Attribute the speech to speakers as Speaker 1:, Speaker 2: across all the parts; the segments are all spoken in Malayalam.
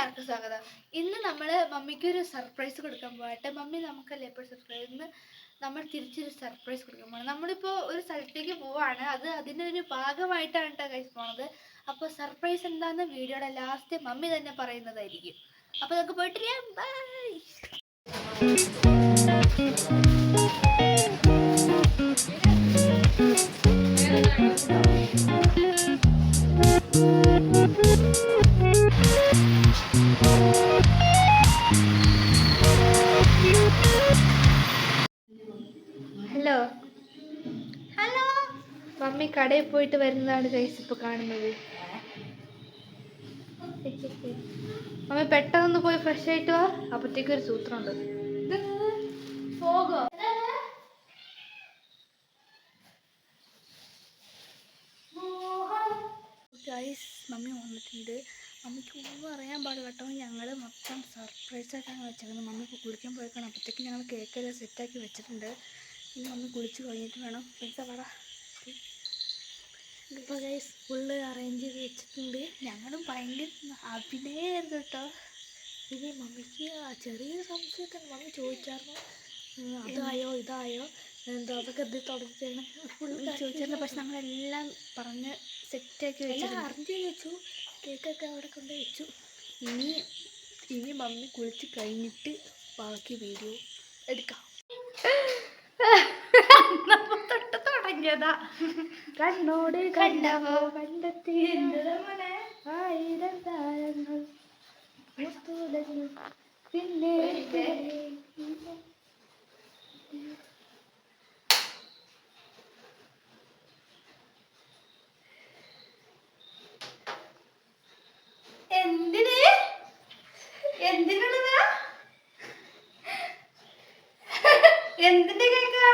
Speaker 1: എല്ലാവർക്കും സ്വാഗതം. ഇന്ന് നമ്മൾ മമ്മിക്ക് ഒരു സർപ്രൈസ് കൊടുക്കാൻ പോകട്ടെ മമ്മി നമുക്കല്ലേ എപ്പോഴും സർപ്രൈസ് ഇന്ന് നമ്മൾ തിരിച്ചൊരു സർപ്രൈസ് കൊടുക്കാൻ പോകണം നമ്മളിപ്പോൾ ഒരു സ്ഥലത്തേക്ക് പോവാണ്. അത് അതിന്റെ ഒരു ഭാഗമായിട്ടാണ് കേട്ടോ കഴിച്ച് പോണത്. അപ്പോൾ സർപ്രൈസ് എന്താണെന്ന് വീഡിയോയുടെ ലാസ്റ്റ് മമ്മി തന്നെ പറയുന്നതായിരിക്കും. അപ്പോൾ നമുക്ക് പോയിട്ടില്ല. ബൈ മമ്മി കടയിൽ പോയിട്ട് വരുന്നതാണ് കൈസ് ഇപ്പോൾ കാണുന്നത്. മമ്മി പെട്ടെന്ന് പോയി ഫ്രഷ് ആയിട്ട് വാ. അപ്പത്തേക്ക് ഒരു സൂത്രമുണ്ട്. പോകോ. ഗൈസ് മമ്മി വന്നിട്ടുണ്ട്. മമ്മിക്ക് ഒന്നും അറിയാൻ പാടില്ല കേട്ടോ. ഞങ്ങൾ മൊത്തം ആയിട്ടാണ് വെച്ചേക്കുന്നത് മമ്മി കുളിക്കാൻ പോയേക്കാണ്. അപ്പോഴത്തേക്ക് ഞങ്ങൾ കേക്കെല്ലാം സെറ്റാക്കി വെച്ചിട്ടുണ്ട്. ഇനി മമ്മി കുളിച്ച് കഴിഞ്ഞിട്ട് വേണം. പൈസ പറ ഇപ്പോൾ ഗൈസ് ഫുള്ള് അറേഞ്ച് ചെയ്ത് വെച്ചിട്ടുണ്ട്. ഞങ്ങളും ഭയങ്കര അഭിനയമായിരുന്നു കേട്ടോ. ഇത് മമ്മിക്ക് ചെറിയൊരു സംശയത്തിന് മമ്മി ചോദിച്ചായിരുന്നു. അതായോ ഇതായോ? എന്തോ അതൊക്കെ ഇത് തുടങ്ങിയാണ് ഫുൾ ചോദിച്ചായിരുന്നു. പക്ഷെ ഞങ്ങളെല്ലാം പറഞ്ഞ് സെറ്റാക്കി വെച്ചു അറേഞ്ച് വെച്ചു. കേക്കൊക്കെ അവിടെ കൊണ്ട് വെച്ചു. ഇനി ഇനി മമ്മി കുളിച്ച് കഴിഞ്ഞിട്ട് ബാക്കി വീഡിയോ എടുക്കാം. തുടങ്ങിയതാ കണ്ണോട് കണ്ടവോ? കണ്ടെത്തി. ആയിരം താരങ്ങൾ. പിന്നെ? എന്തിന്? എന്തിനുള്ളതാ എന്തിന്റെ കേക്കാ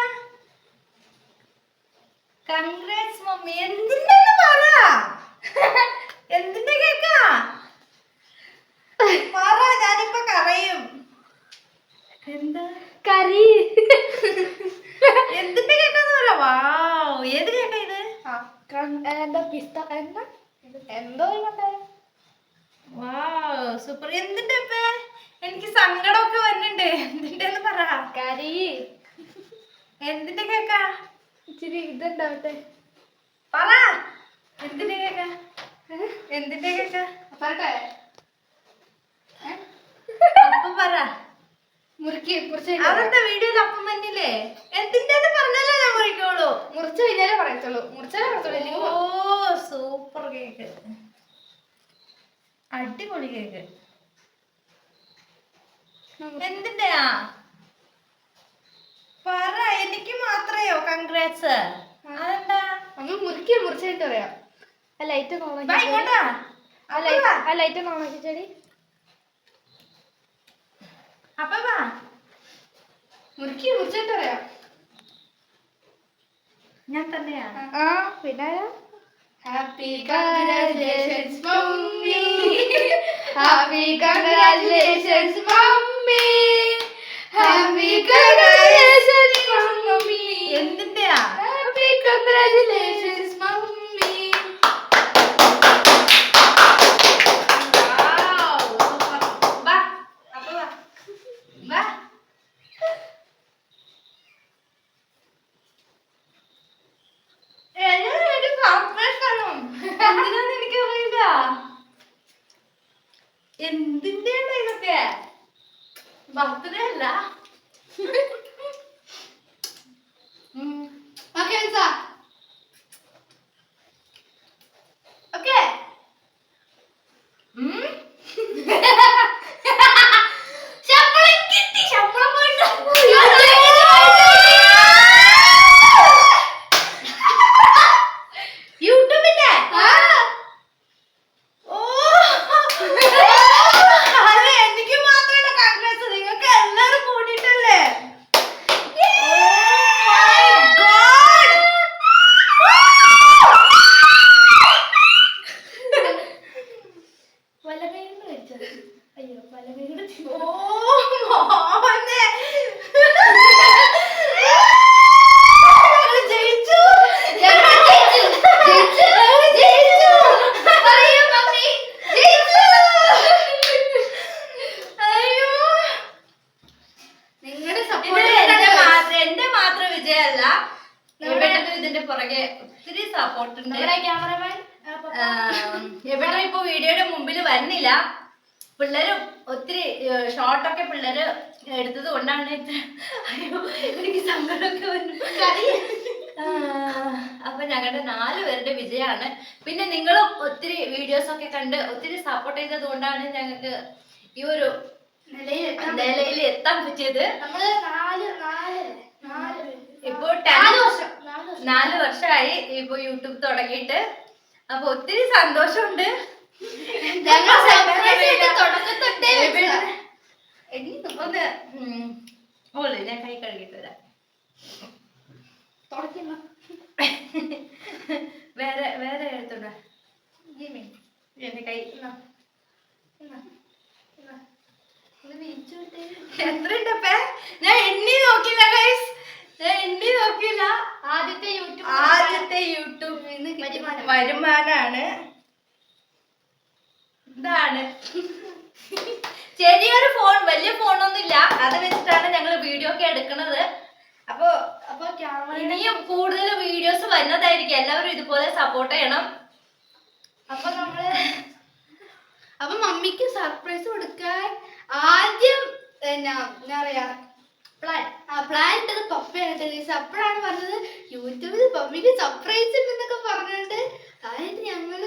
Speaker 1: കൺഗ്രാറ്റ്സ് മമ്മി എന്തിന്റെ പറ എന്തിന്റെ കേക്കാ പറ ഞാനിപ്പോ കറയും എന്താ കറി എന്തിന്റെ കേക്കാന്ന് പറ വാവ് ഏത് കേക്കാ ഇത് എന്താ പിസ്ത എന്താ? എന്തോ സൂപ്പർ എന്തിന്റെ എനിക്ക് സങ്കടമൊക്കെ വരുന്നുണ്ട്. എന്തിന്റെ പറ. കരി. എന്തിന്റെ കേക്കാ? ഇച്ചിരി ഇതുണ്ടാവട്ടെ പറ. എന്തിന്റെ കേക്കാ? എന്തിന്റെ കേക്കാ? പറട്ടെ. അപ്പം പറ. മുറുക്കി മുറിച്ച് അതെന്താ വീഡിയോയിൽ അപ്പം മഞ്ഞില്ലേ എന്തിന്റെ പറഞ്ഞാലേ ഞാൻ മുറിക്കോളൂ. മുറിച്ച് കഴിഞ്ഞാലേ പറയത്തുള്ളൂ. മുറിച്ചാലേ പറയത്തുള്ളൂ. Super cake. അടിപൊളി കേക്ക്. എന്തിന്റെയാ? പറ എനിക്ക് മാത്രയോ? കൺഗ്രാറ്റ്സ് അതെന്താ?
Speaker 2: അങ്ങ് മുറിക്കുക മുറിച്ചിട്ട് പറയാം. ആ ലൈറ്റ് ഒന്ന് ഓണാക്കി
Speaker 1: ബൈ ഇങ്ങോട്ടാ
Speaker 2: ആ ലൈറ്റ് ആ ലൈറ്റ് ഒന്ന് ഓണാക്കി ചെടി
Speaker 1: അപ്പൊ വാ.
Speaker 2: മുറിക്കുക മുറിച്ചിട്ട് പറയാം.
Speaker 1: ഞാൻ തന്നെയാ.
Speaker 2: ആ പിന്നെ
Speaker 1: Happy congratulations, mommy. Happy congratulations, mommy. എന്തിന്റെയാണ് ഇതൊക്കെ? ബർത്ത്ഡേ അല്ല.
Speaker 2: ഓക്കെ
Speaker 1: മാത്രല്ല ഇതിന്റെ പുറകെ ഒത്തിരി സപ്പോർട്ട് എവിടെ ഇപ്പൊ
Speaker 2: വീഡിയോയുടെ മുമ്പിൽ വരുന്നില്ല. പിള്ളേര് ഒത്തിരി ഷോർട്ടൊക്കെ പിള്ളേര് എടുത്തത് കൊണ്ടാണ് എനിക്ക് സങ്കടമൊക്കെ അപ്പൊ ഞങ്ങളുടെ നാല് പേരുടെ വിജയാണ് പിന്നെ നിങ്ങളും ഒത്തിരി വീഡിയോസ് ഒക്കെ കണ്ട് ഒത്തിരി സപ്പോർട്ട് ചെയ്തത് കൊണ്ടാണ് ഞങ്ങൾക്ക് ഈ ഒരു നിലയിൽ എത്താൻ പറ്റിയത്.
Speaker 1: നമ്മൾ നാല് നാല് നാല്
Speaker 2: ഇപ്പൊ
Speaker 1: നാല്
Speaker 2: 10
Speaker 1: വർഷം. നാല് വർഷം.
Speaker 2: നാല് വർഷമായി ഇപ്പൊ യൂട്യൂബ് തുടങ്ങിയിട്ട്. അപ്പൊ ഒത്തിരി സന്തോഷമുണ്ട്. ഒന്ന് ഓൾ ഞാൻ കൈ കഴുകിട്ട് വരാം. വേറെ വേറെ എടുത്തോണ്ട
Speaker 1: ജിമ്മി,
Speaker 2: എന്റെ കൈ. എത്രയുണ്ടപ്പേ ഞാൻ എണ്ണി നോക്കില്ല ഗൈസ് നോക്കില്ല.
Speaker 1: ആദ്യത്തെ യൂട്യൂബ്
Speaker 2: ആദ്യത്തെ യൂട്യൂബ്
Speaker 1: വരുമാനം.
Speaker 2: വരുമാനാണ്. ഇതാണ്. ചെറിയൊരു ഫോൺ വലിയ ഫോണൊന്നും ഇല്ല അത് വെച്ചിട്ടാണ് ഞങ്ങൾ വീഡിയോ ഒക്കെ എടുക്കുന്നത് അപ്പൊ
Speaker 1: അപ്പൊ
Speaker 2: ഇനിയും കൂടുതൽ വീഡിയോസ് വരുന്നതായിരിക്കും. എല്ലാവരും ഇതുപോലെ സപ്പോർട്ട് ചെയ്യണം.
Speaker 1: അപ്പൊ നമ്മൾ അപ്പൊ മമ്മിക്ക് സർപ്രൈസ് കൊടുക്കാൻ ആദ്യം എന്നാ എന്താ പറയാ പ്ലാൻ ഇട്ടത് പപ്പയാണ് തെളിയിച്ചത് അപ്പോഴാണ് പറഞ്ഞത് യൂട്യൂബിൽ പമ്മിക്ക് സർപ്രൈസ് ഉണ്ടെന്നൊക്കെ പറഞ്ഞിട്ട് അതായത് ഞങ്ങൾ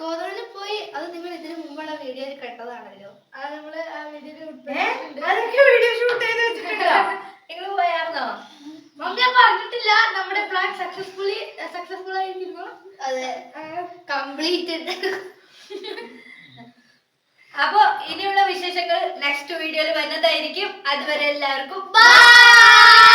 Speaker 1: കോതറിന് പോയി അത് നിങ്ങൾ ഇതിനു മുമ്പുള്ള വീഡിയോയിൽ കണ്ടതാണല്ലോ. അത് നമ്മൾ ആ വീഡിയോയിൽ
Speaker 2: വീഡിയോ ഷൂട്ട് ചെയ്ത് വെച്ചിട്ടുണ്ടോ? നിങ്ങൾ പോയായിരുന്നോ
Speaker 1: മമ്മി പറഞ്ഞിട്ടില്ല. നമ്മുടെ പ്ലാൻ സക്സസ്ഫുള്ളി സക്സസ്ഫുൾ ആയിരിക്കുന്നു. അതെ. കംപ്ലീറ്റഡ്
Speaker 2: അപ്പൊ ഇനിയുള്ള വിശേഷങ്ങൾ നെക്സ്റ്റ് വീഡിയോയിൽ വന്നതായിരിക്കും അതുവരെ എല്ലാവർക്കും
Speaker 1: ബൈ